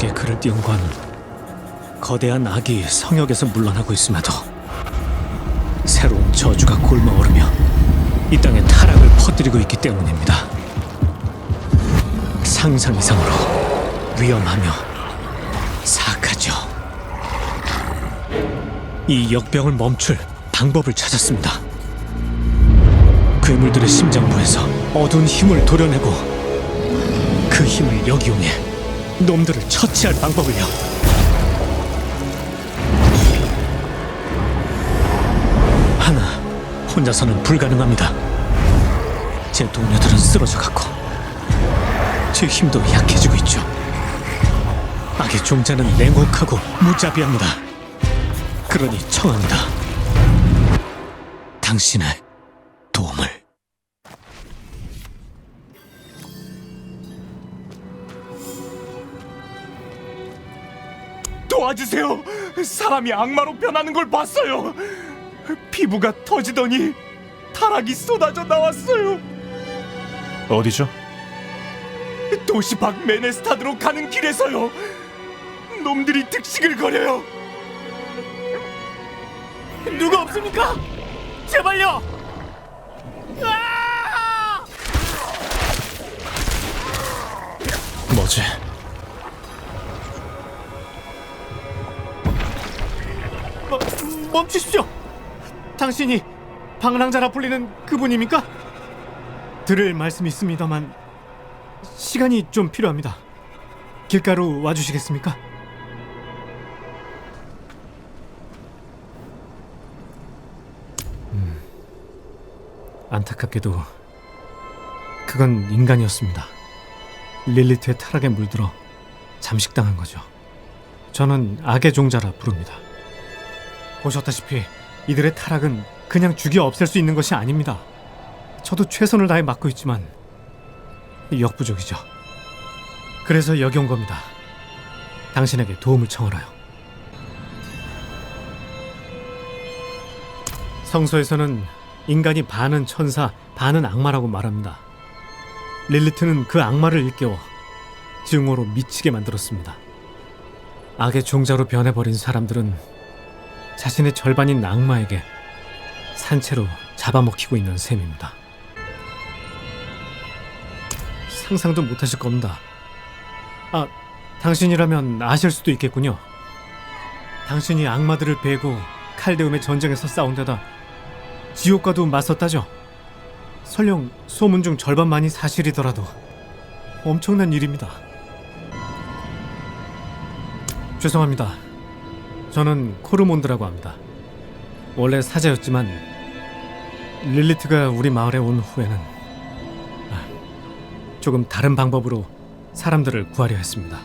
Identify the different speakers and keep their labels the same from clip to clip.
Speaker 1: 벽에 글을 띄운 건 거대한 악이 성역에서 물러나고 있음에도 새로운 저주가 골마오르며 이 땅에 타락을 퍼뜨리고 있기 때문입니다. 상상 이상으로 위험하며 사악하죠. 이 역병을 멈출 방법을 찾았습니다. 괴물들의 심장부에서 어두운 힘을 도려내고 그 힘을 역이용해 놈들을 처치할 방법을요. 하나 혼자서는 불가능합니다. 제 동료들은 쓰러져 갔고 제 힘도 약해지고 있죠. 악의 종자는 냉혹하고 무자비합니다. 그러니 청합니다. 당신의
Speaker 2: 도와주세요. 사람이 악마로 변하는 걸 봤어요. 피부가 터지더니 타락이 쏟아져 나왔어요.
Speaker 3: 어디죠?
Speaker 2: 도시 밖 메네스타드로 가는 길에서요. 놈들이 득식을 거려요. 누가 없습니까? 제발요. 아!
Speaker 3: 뭐지?
Speaker 2: 멈추십시오. 당신이 방랑자라 불리는 그분입니까? 들을 말씀이 있습니다만 시간이 좀 필요합니다. 길가로 와주시겠습니까?
Speaker 1: 안타깝게도 그건 인간이었습니다. 릴리트의 타락에 물들어 잠식당한 거죠. 저는 악의 종자라 부릅니다. 보셨다시피 이들의 타락은 그냥 죽여 없앨 수 있는 것이 아닙니다. 저도 최선을 다해 막고 있지만 역부족이죠. 그래서 여기 온 겁니다. 당신에게 도움을 청하러요. 성서에서는 인간이 반은 천사, 반은 악마라고 말합니다. 릴리트는 그 악마를 일깨워 증오로 미치게 만들었습니다. 악의 종자로 변해버린 사람들은 자신의 절반인 악마에게 산채로 잡아먹히고 있는 셈입니다. 상상도 못하실 겁니다. 아, 당신이라면 아실 수도 있겠군요. 당신이 악마들을 베고 칼데움의 전쟁에서 싸운 데다 지옥과도 맞섰다죠. 설령 소문 중 절반만이 사실이더라도 엄청난 일입니다. 죄송합니다. 저는 코르몬드라고 합니다. 원래 사자였지만 릴리트가 우리 마을에 온 후에는 아, 조금 다른 방법으로 사람들을 구하려 했습니다.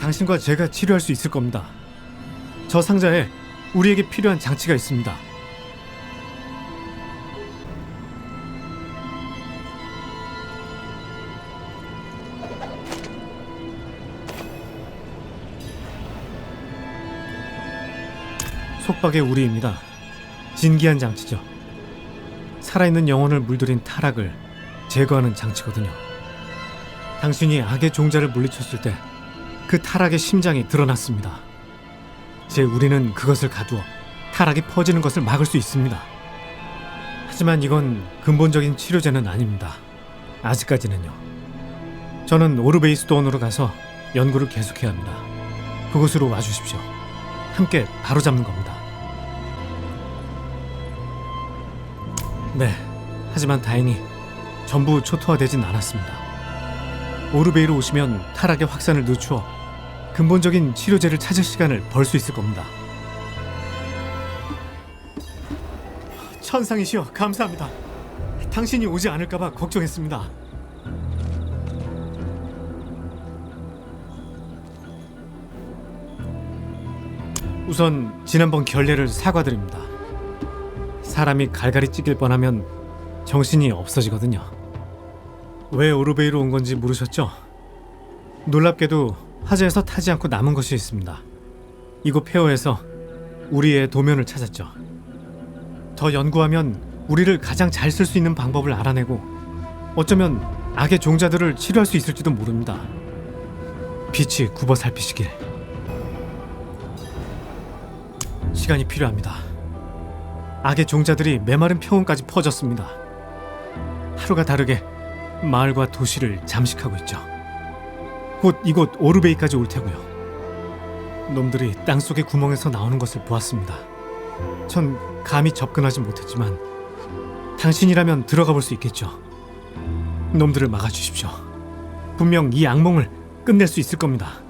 Speaker 1: 당신과 제가 치료할 수 있을 겁니다. 저 상자에 우리에게 필요한 장치가 있습니다. 속박의 우리입니다. 진기한 장치죠. 살아있는 영혼을 물들인 타락을 제거하는 장치거든요. 당신이 악의 종자를 물리쳤을 때 그 타락의 심장이 드러났습니다. 제 우리는 그것을 가두어 타락이 퍼지는 것을 막을 수 있습니다. 하지만 이건 근본적인 치료제는 아닙니다. 아직까지는요. 저는 오르베이스도원으로 가서 연구를 계속해야 합니다. 그곳으로 와주십시오. 함께 바로잡는 겁니다. 네, 하지만 다행히 전부 초토화되진 않았습니다. 오르베이로 오시면 타락의 확산을 늦추어 근본적인 치료제를 찾을 시간을 벌 수 있을 겁니다. 천상이시여 감사합니다. 당신이 오지 않을까봐 걱정했습니다. 우선 지난번 결례를 사과드립니다. 사람이 갈갈이 찢길 뻔하면 정신이 없어지거든요. 왜 오르베이로 온 건지 모르셨죠? 놀랍게도 화재에서 타지 않고 남은 것이 있습니다. 이곳 폐허에서 우리의 도면을 찾았죠. 더 연구하면 우리를 가장 잘 쓸 수 있는 방법을 알아내고 어쩌면 악의 종자들을 치료할 수 있을지도 모릅니다. 빛이 굽어 살피시길. 시간이 필요합니다. 악의 종자들이 메마른 평원까지 퍼졌습니다. 하루가 다르게 마을과 도시를 잠식하고 있죠. 곧 이곳 오르베이까지 올 테고요. 놈들이 땅 속의 구멍에서 나오는 것을 보았습니다. 전 감히 접근하지 못했지만 당신이라면 들어가 볼 수 있겠죠. 놈들을 막아주십시오. 분명 이 악몽을 끝낼 수 있을 겁니다.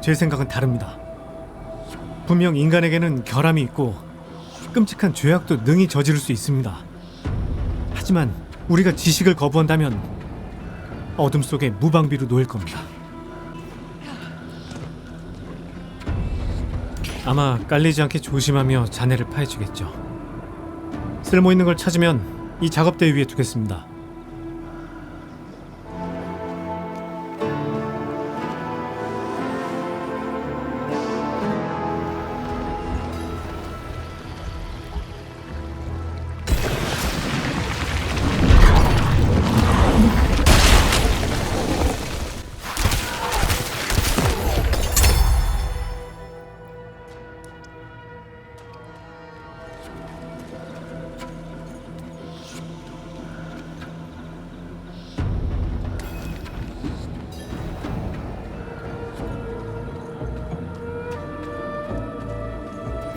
Speaker 1: 제 생각은 다릅니다. 분명 인간에게는 결함이 있고 끔찍한 죄악도 능히 저지를 수 있습니다. 하지만 우리가 지식을 거부한다면 어둠 속에 무방비로 놓일 겁니다. 아마 깔리지 않게 조심하며 잔해를 파헤치겠죠. 쓸모 있는 걸 찾으면 이 작업대 위에 두겠습니다.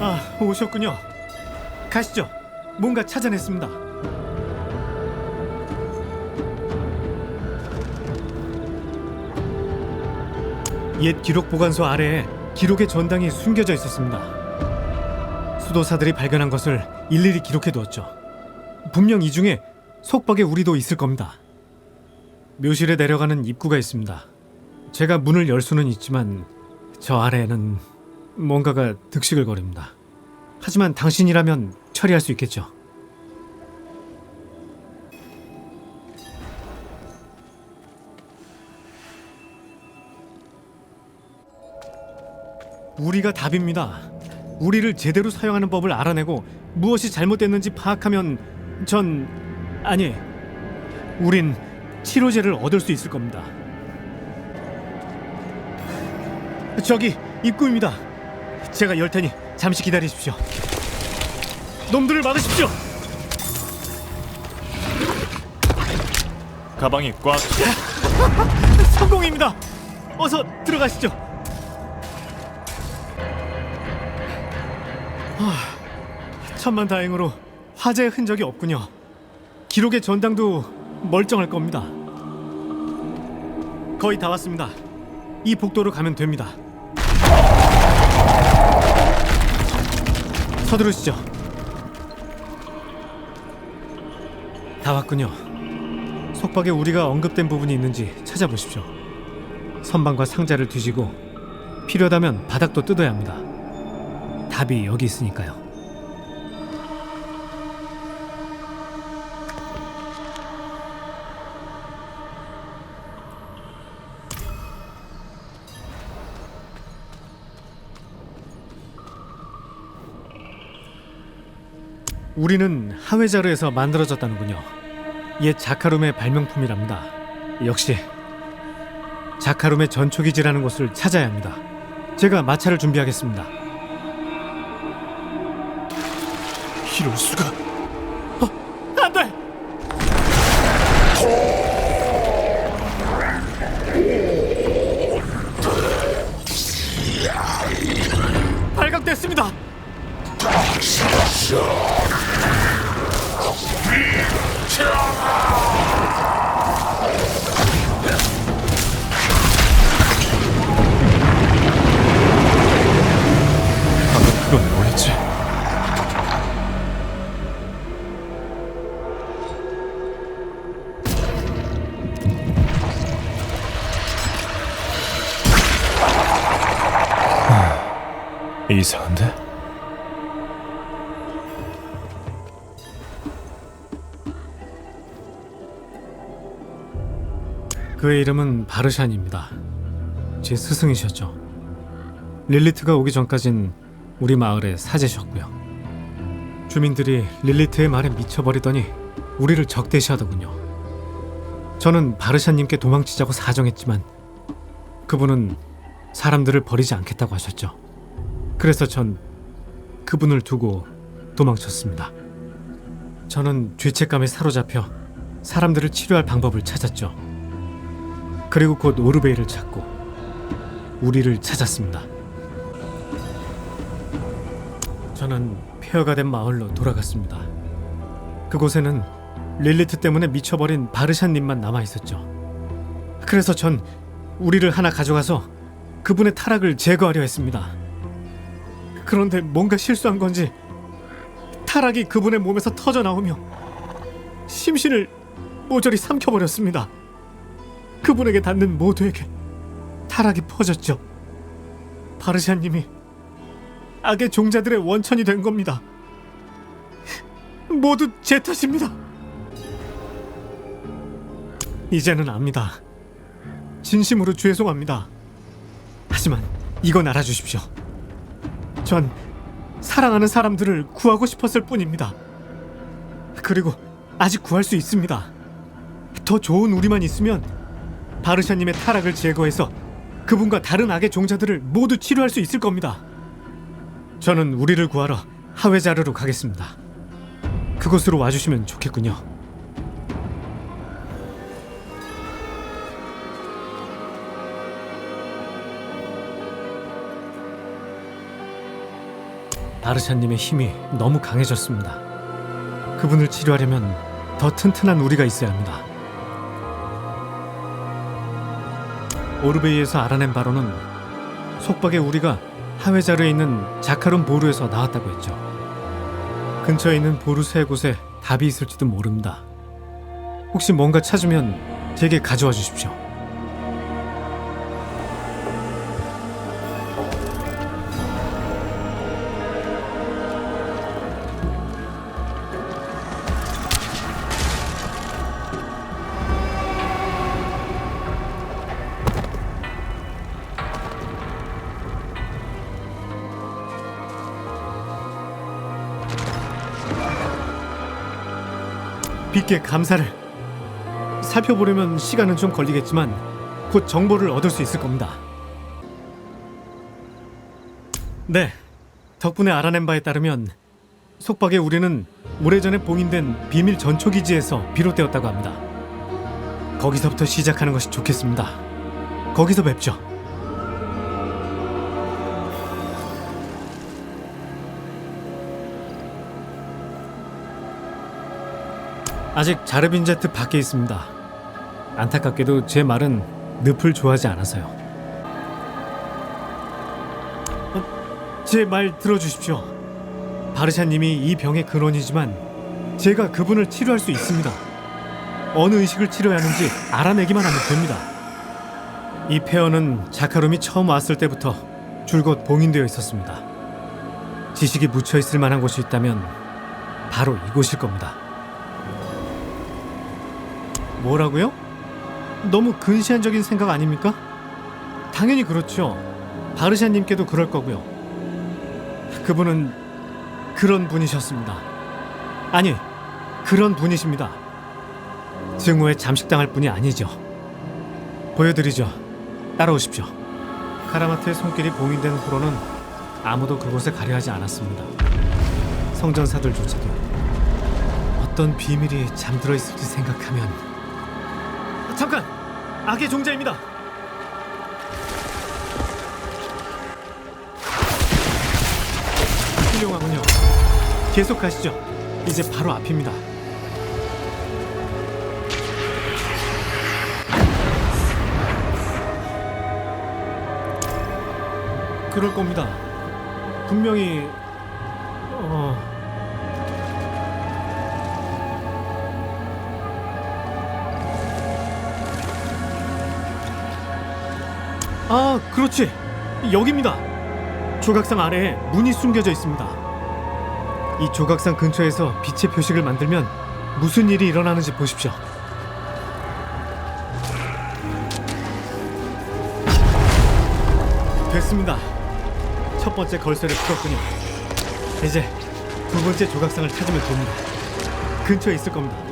Speaker 1: 아, 오셨군요. 가시죠. 뭔가 찾아냈습니다. 옛 기록 보관소 아래에 기록의 전당이 숨겨져 있었습니다. 수도사들이 발견한 것을 일일이 기록해 두었죠. 분명 이 중에 속박의 우리도 있을 겁니다. 묘실에 내려가는 입구가 있습니다. 제가 문을 열 수는 있지만 저 아래에는 뭔가가 득식을 거립니다. 하지만 당신이라면 처리할 수 있겠죠. 우리가 답입니다. 우리를 제대로 사용하는 법을 알아내고 무엇이 잘못됐는지 파악하면 전 아니 우린 치료제를 얻을 수 있을 겁니다. 저기 입구입니다. 제가 열 테니 잠시 기다리십시오. 놈들을 막으십시오.
Speaker 3: 가방이 꽉
Speaker 1: 성공입니다. 어서 들어가시죠. 하, 천만 다행으로 화재의 흔적이 없군요. 기록의 전당도 멀쩡할 겁니다. 거의 다 왔습니다. 이 복도로 가면 됩니다. 서두르시죠. 다 왔군요. 속박에 우리가 언급된 부분이 있는지 찾아보십시오. 선반과 상자를 뒤지고 필요하다면 바닥도 뜯어야 합니다. 답이 여기 있으니까요. 우리는 하회자르에서 만들어졌다는군요. 옛 자카룸의 발명품이랍니다. 역시 자카룸의 전초기지라는 곳을 찾아야 합니다. 제가 마차를 준비하겠습니다.
Speaker 3: 이럴 수가
Speaker 1: 그의 이름은 바르샨입니다. 제 스승이셨죠. 릴리트가 오기 전까진 우리 마을의 사제셨고요. 주민들이 릴리트의 말에 미쳐버리더니 우리를 적대시하더군요. 저는 바르샤님께 도망치자고 사정했지만 그분은 사람들을 버리지 않겠다고 하셨죠. 그래서 전 그분을 두고 도망쳤습니다. 저는 죄책감에 사로잡혀 사람들을 치료할 방법을 찾았죠. 그리고 곧 오르베이를 찾고 우리를 찾았습니다. 저는 폐허가 된 마을로 돌아갔습니다. 그곳에는 릴리트 때문에 미쳐버린 바르샤님만 남아 있었죠. 그래서 전 우리를 하나 가져가서 그분의 타락을 제거하려 했습니다. 그런데 뭔가 실수한 건지 타락이 그분의 몸에서 터져 나오며 심신을 모조리 삼켜버렸습니다. 그분에게 닿는 모두에게 타락이 퍼졌죠. 바르샤님이 악의 종자들의 원천이 된 겁니다. 모두 제 탓입니다. 이제는 압니다. 진심으로 죄송합니다. 하지만 이건 알아주십시오. 전 사랑하는 사람들을 구하고 싶었을 뿐입니다. 그리고 아직 구할 수 있습니다. 더 좋은 우리만 있으면 바르샤님의 타락을 제거해서 그분과 다른 악의 종자들을 모두 치료할 수 있을 겁니다. 저는 우리를 구하러 하웨자르로 가겠습니다. 그곳으로 와주시면 좋겠군요. 바르샤님의 힘이 너무 강해졌습니다. 그분을 치료하려면 더 튼튼한 우리가 있어야 합니다. 오르베이에서 알아낸 바로는 속박에 우리가 하회자르에 있는 자카론 보루에서 나왔다고 했죠. 근처에 있는 보루 세 곳에 답이 있을지도 모릅니다. 혹시 뭔가 찾으면 제게 가져와 주십시오. 빗게 감사를 살펴보려면 시간은 좀 걸리겠지만 곧 정보를 얻을 수 있을 겁니다. 네, 덕분에 알아낸 바에 따르면 속박의 우리는 오래전에 봉인된 비밀 전초 기지에서 비롯되었다고 합니다. 거기서부터 시작하는 것이 좋겠습니다. 거기서 뵙죠. 아직 자르빈 제트 밖에 있습니다. 안타깝게도 제 말은 늪을 좋아하지 않아서요. 어, 제말 들어주십시오. 바르샤님이 이 병의 근원이지만 제가 그분을 치료할 수 있습니다. 어느 의식을 치료해야 하는지 알아내기만 하면 됩니다. 이 폐허는 자카룸이 처음 왔을 때부터 줄곧 봉인되어 있었습니다. 지식이 묻혀 있을 만한 곳이 있다면 바로 이곳일 겁니다. 뭐라고요? 너무 근시안적인 생각 아닙니까? 당연히 그렇죠. 바르샤님께도 그럴 거고요. 그분은 그런 분이셨습니다. 아니, 그런 분이십니다. 증오에 잠식당할 뿐이 아니죠. 보여드리죠. 따라오십시오. 카라마트의 손길이 봉인된 후로는 아무도 그곳에 가려 하지 않았습니다. 성전사들조차도 어떤 비밀이 잠들어 있을지 생각하면 잠깐! 악의 종자입니다. 훌륭하군요. 계속 가시죠. 이제 바로 앞입니다. 그럴 겁니다. 분명히 그렇지. 여기입니다. 조각상 아래에 문이 숨겨져 있습니다. 이 조각상 근처에서 빛의 표식을 만들면 무슨 일이 일어나는지 보십시오. 됐습니다.
Speaker 2: 첫 번째 걸쇠를 풀었군요. 이제 두 번째 조각상을 찾으면 됩니다. 근처에 있을 겁니다.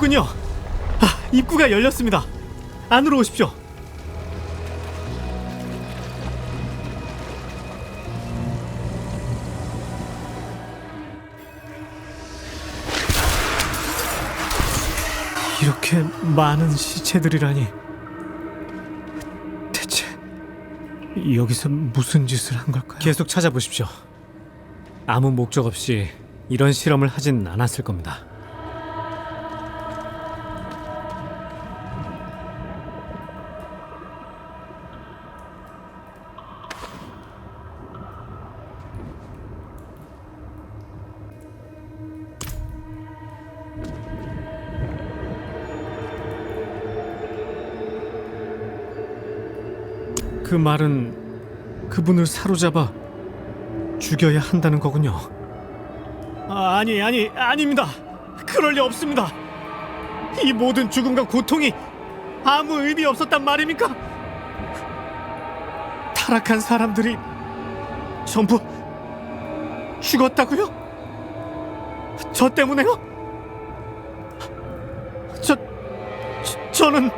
Speaker 2: 해냈군요. 아, 입구가 열렸습니다. 안으로 오십시오. 이렇게 많은 시체들이라니. 대체 여기서 무슨 짓을 한 걸까요?
Speaker 1: 계속 찾아보십시오. 아무 목적 없이 이런 실험을 하진 않았을 겁니다.
Speaker 2: 그 말은 그분을 사로잡아 죽여야 한다는 거군요. 아, 아니 아니 아닙니다. 그럴 리 없습니다. 이 모든 죽음과 고통이 아무 의미 없었단 말입니까? 타락한 사람들이 전부 죽었다고요? 저 때문에요? 저, 저 저는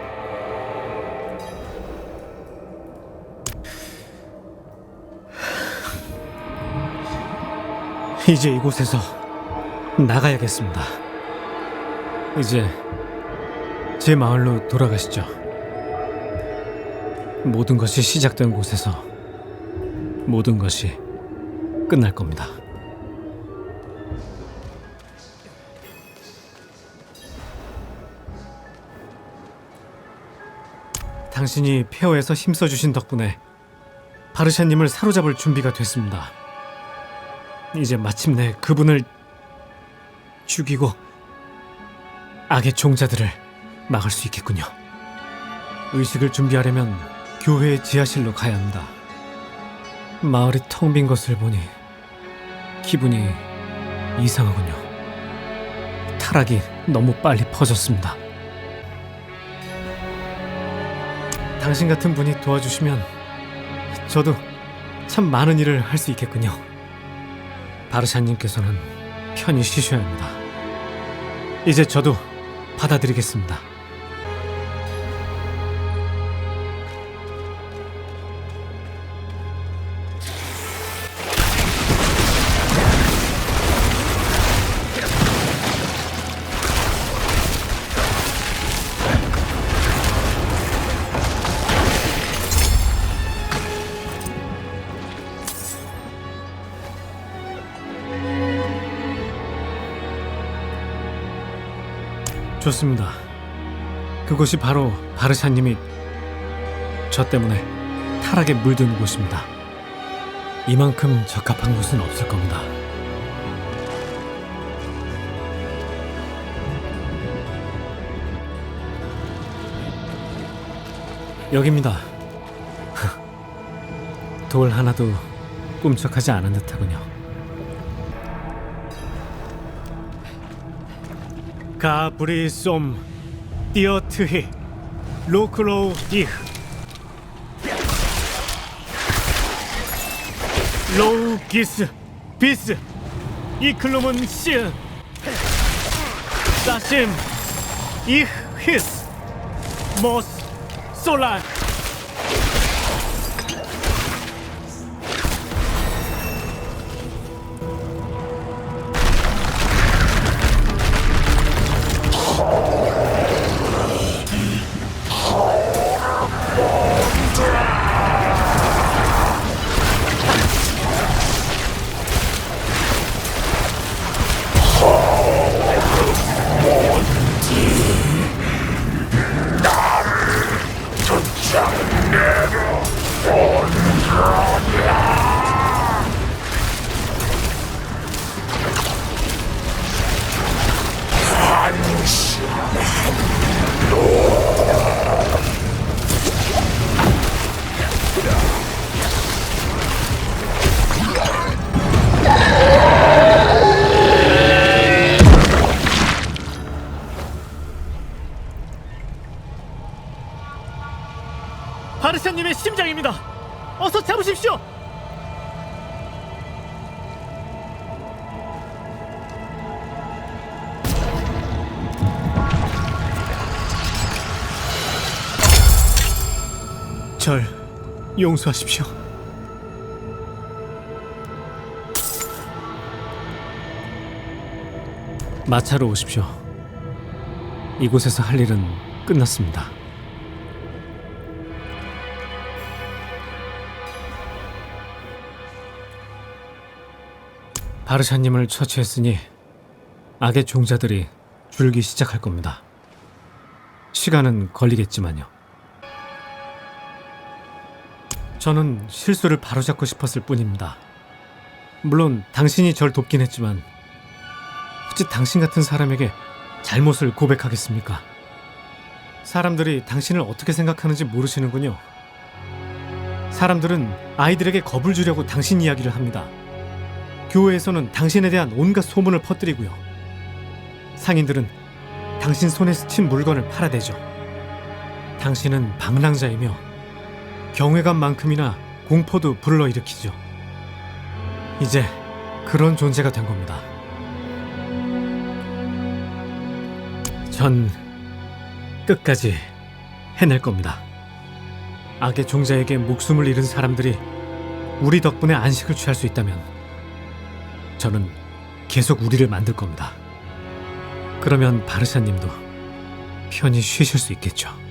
Speaker 1: 이제 이곳에서 나가야겠습니다. 이제 제 마을로 돌아가시죠. 모든 것이 시작된 곳에서 모든 것이 끝날 겁니다. 당신이 폐허에서 힘써주신 덕분에 바르샤님을 사로잡을 준비가 됐습니다. 이제 마침내 그분을 죽이고 악의 종자들을 막을 수 있겠군요. 의식을 준비하려면 교회의 지하실로 가야 합니다. 마을이 텅 빈 것을 보니 기분이 이상하군요. 타락이 너무 빨리 퍼졌습니다. 당신 같은 분이 도와주시면 저도 참 많은 일을 할 수 있겠군요. 바르샤님께서는 편히 쉬셔야 합니다. 이제 저도 받아들이겠습니다. 좋습니다. 그곳이 바로 바르샤님이 저 때문에 타락에 물든 곳입니다. 이만큼 적합한 곳은 없을 겁니다. 여기입니다. 돌 하나도 꿈쩍하지 않은 듯하군요.
Speaker 2: 가브리 쏨 띠어트히 로크로우 이흐. 로우 기스 비스. 이클로문 시은 사심 이흐 히스. 모스 솔란
Speaker 1: 용서하십시오. 마차로 오십시오. 이곳에서 할 일은 끝났습니다. 바르샤님을 처치했으니 악의 종자들이 줄기 시작할 겁니다. 시간은 걸리겠지만요. 저는 실수를 바로잡고 싶었을 뿐입니다. 물론 당신이 절 돕긴 했지만 어찌 당신 같은 사람에게 잘못을 고백하겠습니까? 사람들이 당신을 어떻게 생각하는지 모르시는군요. 사람들은 아이들에게 겁을 주려고 당신 이야기를 합니다. 교회에서는 당신에 대한 온갖 소문을 퍼뜨리고요. 상인들은 당신 손에 스친 물건을 팔아대죠. 당신은 방랑자이며 경외감만큼이나 공포도 불러일으키죠. 이제 그런 존재가 된 겁니다. 전 끝까지 해낼 겁니다. 악의 종자에게 목숨을 잃은 사람들이 우리 덕분에 안식을 취할 수 있다면 저는 계속 우리를 만들 겁니다. 그러면 바르샤님도 편히 쉬실 수 있겠죠.